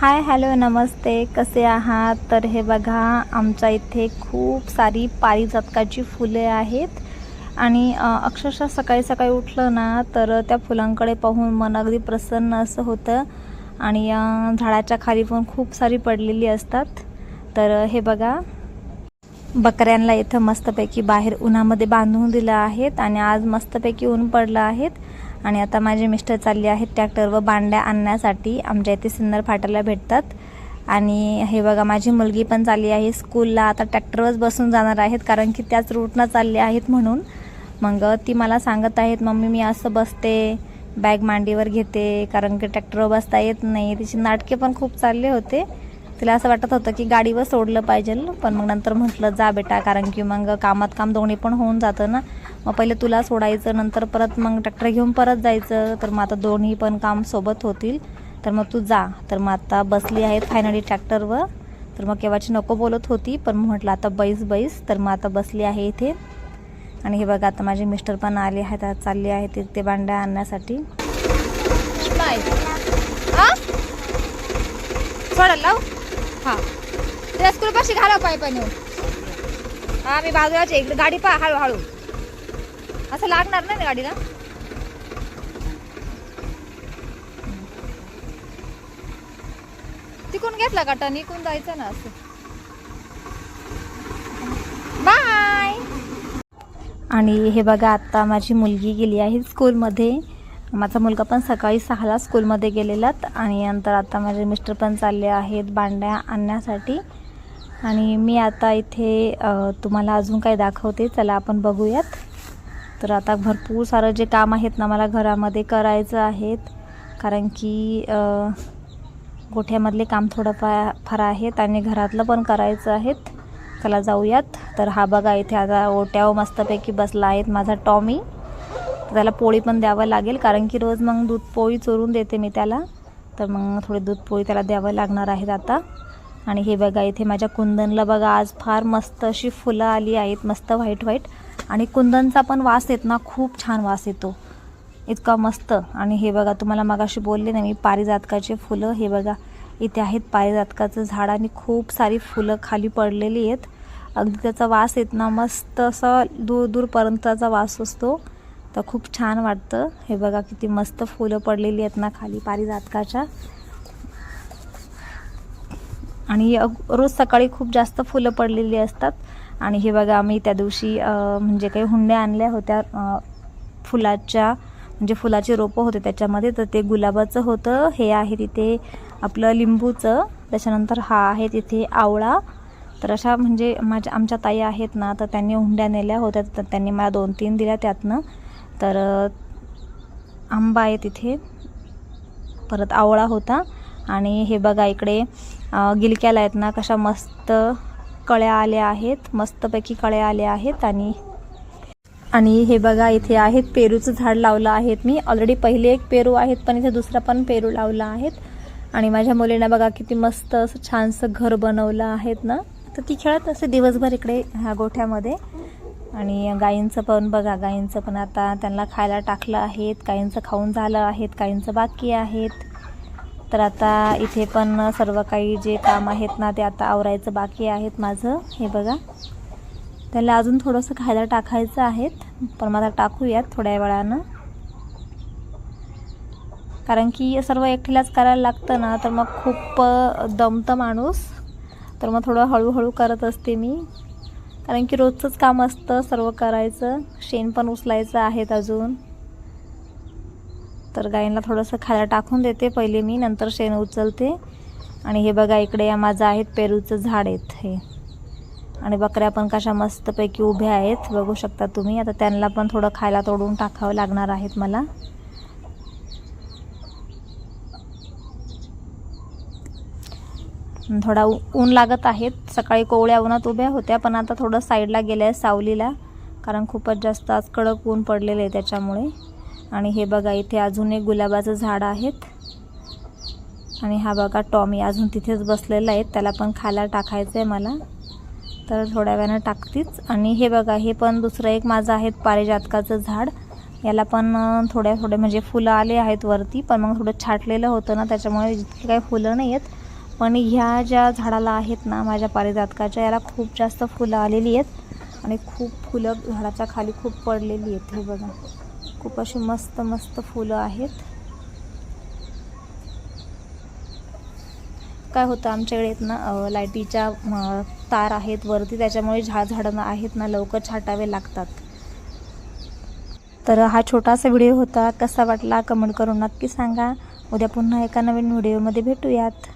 Hi hello नमस्ते. कसे आहात? तर हे बघा आमच्या इथे खूप सारी पारिजातकाची फुले आहेत. आणि अक्षरशः सकाळी सकाळी उठलं ना तर त्या फुलांकडे पाहून मन अगदी प्रसन्न असं होतं. आणि झाडाच्या खाली पण खूप सारी पडलेली असतात. तर हे बघा. बकऱ्यांना इथं मस्तपैकी बाहेर उन्हामध्ये बांधून दिलं आहेत आणि आज मस्तपैकी ऊन पडलं आहेत. आणि आता माझे मिस्टर चालले आहेत ट्रॅक्टरवर बांड्या आणण्यासाठी. आमच्या इथे सिन्नर फाट्याला भेटतात. आणि हे बघा माझी मुलगी पण चालली आहे स्कूलला आता ट्रॅक्टरवरच बसून जाणार आहेत कारण की त्याच रूटनं चालले आहेत म्हणून. मग ती मला सांगत आहेत मम्मी मी असं बसते बॅग मांडीवर घेते कारण की ट्रॅक्टरवर बसता येत नाही. तिची नाटके पण खूप चालले होते. तिला असं वाटत होतं की गाडीवर सोडलं पाहिजे पण मग नंतर म्हटलं जा बेटा कारण की मग कामात काम दोन्ही पण होऊन जातं ना. मग पहिले तुला सोडायचं नंतर परत मग ट्रॅक्टर घेऊन परत जायचं. तर मग आता दोन्ही पण काम सोबत होतील. तर मग तू जा. तर मग आता बसली आहेत फायनली ट्रॅक्टरवर तर मग केव्हाची नको बोलत होती पण म्हटलं आता बैस बैस. तर मग आता बसली आहे इथे. आणि हे बघा आता माझे मिस्टर पण आले आहेत चालले आहेत ते- भांड्या बांड्या आणण्यासाठी लाव. हा. स्कूल पाशी घाला पाय मी इकडे गाडी पा हळूहळू. असं लागणार नाही ना गाडीला? तिकून घेतला का टन इकून जायचं ना असं. बाय आणि हे बघा आत्ता माझी मुलगी गेली आहे स्कूलमध्ये. माझा मुलगा पण सकाळी सहाला स्कूलमध्ये गेलेलात. आणि नंतर आता माझे मिस्टर पण चालले आहेत बांड्या आणण्यासाठी. आणि मी आता इथे तुम्हाला अजून काय दाखवते चला आपण बघूयात. तर आता भरपूर सारं जे काम आहेत ना मला घरामध्ये करायचं आहेत. कारण की गोठ्यामधले काम थोडं फा फार आहेत आणि घरातलं पण करायचं आहेत. चला जाऊयात. तर हा बघा इथे आता ओट्यावर मस्तपैकी बसला आहेत माझा टॉमी. त्याला पोळी पण द्यावं लागेल कारण की रोज मग दूध पोळी चोरून देते मी त्याला. तर मग थोडी दूध पोळी त्याला द्यावं लागणार आहेत आता. आणि हे बघा इथे माझ्या कुंदनला बघा आज फार मस्त अशी फुलं आली आहेत मस्त व्हाईट व्हाईट. आणि कुंदनचा पण वास येत ना खूप छान वास येतो. इतका मस्त. आणि हे बघा तुम्हाला मगाशी बोलले ना मी पारिजातकाचे फुलं. हे बघा इथे आहेत पारिजातकाचं झाड आणि खूप सारी फुलं खाली पडलेली आहेत. अगदी त्याचा वास येत ना मस्त असा दूर दूरपर्यंतचा वास असतो. तर खूप छान वाटतं. हे बघा किती मस्त फुलं पडलेली आहेत ना खाली पारिजातकाच्या. आणि अग- रोज सकाळी खूप जास्त फुलं पडलेली असतात. आणि हे बघा आम्ही त्या दिवशी म्हणजे काही हुंड्या आणल्या होत्या फुलाच्या म्हणजे फुलाचे रोपं होते त्याच्यामध्ये. तर ते गुलाबाचं होतं हे आहे तिथे आपलं लिंबूचं. त्याच्यानंतर हा आहे तिथे आवळा. तर अशा म्हणजे माझ्या आमच्या ताई आहेत ना तर त्यांनी हुंड्या नेल्या होत्या. तर त्यांनी मला दोन तीन दिल्या त्यातनं. तर आंबा आहे तिथे. परत आवळा होता. आणि हे बघा इकडे गिलक्याला आहेत ना कशा मस्त कळ्या आल्या आहेत मस्तपैकी कळ्या आल्या आहेत आणि आणि हे बघा इथे आहेत पेरूचं झाड लावलं आहेत मी. ऑलरेडी पहिले एक पेरू आहेत पण इथे दुसरा पण पेरू लावला आहेत. आणि माझ्या मुलीनं बघा किती मस्त असं छानसं घर बनवलं आहेत ना. तर ती खेळत असते दिवसभर इकडे ह्या गोठ्यामध्ये. आणि गायींचं पण बघा गायींचं पण आता त्यांना खायला टाकलं आहेत. काहींचं खाऊन झालं आहेत काहींचं बाकी आहेत. तर आता इथे पण सर्व काही जे काम आहेत ना ते आता आवरायचं बाकी आहेत माझं. हे बघा. त्याला अजून थोडंसं खायला टाकायचं आहेत पण मला टाकूयात थोड्या वेळानं. कारण की सर्व एकटीलाच करायला लागतं ना तर मग खूप दमतं माणूस. तर मग थोडं हळूहळू करत असते मी. कारण की रोजचंच काम असतं सर्व करायचं. शेण पण उचलायचं आहेत अजून. तर गायींना थोडंसं खायला टाकून देते. पहिले मी नंतर शेण उचलते. आणि हे बघा इकडे या माझं आहेत पेरूचं झाड आहेत हे. आणि बकऱ्या पण कशा मस्तपैकी उभ्या आहेत. बघू शकता तुम्ही. आता त्यांना पण थोडं खायला तोडून टाकावं लागणार आहेत मला. थोडा ऊ- ऊन लागत आहेत. सकाळी कोवळ्या उन्हात उभ्या होत्या पण आता थोडं साईडला गेल्या सावलीला. कारण खूपच जास्त आज कडक ऊन पडलेलं आहे त्याच्यामुळे. आणि हे बघा इथे अजून एक गुलाबाचं झाड आहेत. आणि हा बघा टॉमी अजून तिथेच बसलेला आहे. त्याला पण खायला टाकायचं आहे मला. तर थोड्या वेळानं टाकतीच. आणि हे बघा हे पण दुसरं एक माझं आहे पारिजातकाचं झाड. याला पण थोड्या थोड्या म्हणजे फुलं आले आहेत वरती पण मग थोडं छाटलेलं होतं ना त्याच्यामुळे जितकी काही फुलं नाही आहेत पण ह्या ज्या झाडाला आहेत ना माझ्या पारिजातकाच्या याला खूप जास्त फुलं आलेली आहेत. आणि खूप फुलं झाडाच्या खाली खूप पडलेली आहेत हे बघा. खूप अशी मस्त मस्त फुलं आहेत. काय होतं आमच्याकडे आहेत ना लाईटीच्या तार आहेत वरती त्याच्यामुळे झा झाडं आहेत ना लवकर छाटावे लागतात. तर हा छोटासा व्हिडिओ होता. कसा वाटला कमेंट करून नक्की सांगा. उद्या पुन्हा एका नवीन व्हिडिओमध्ये भेटूयात.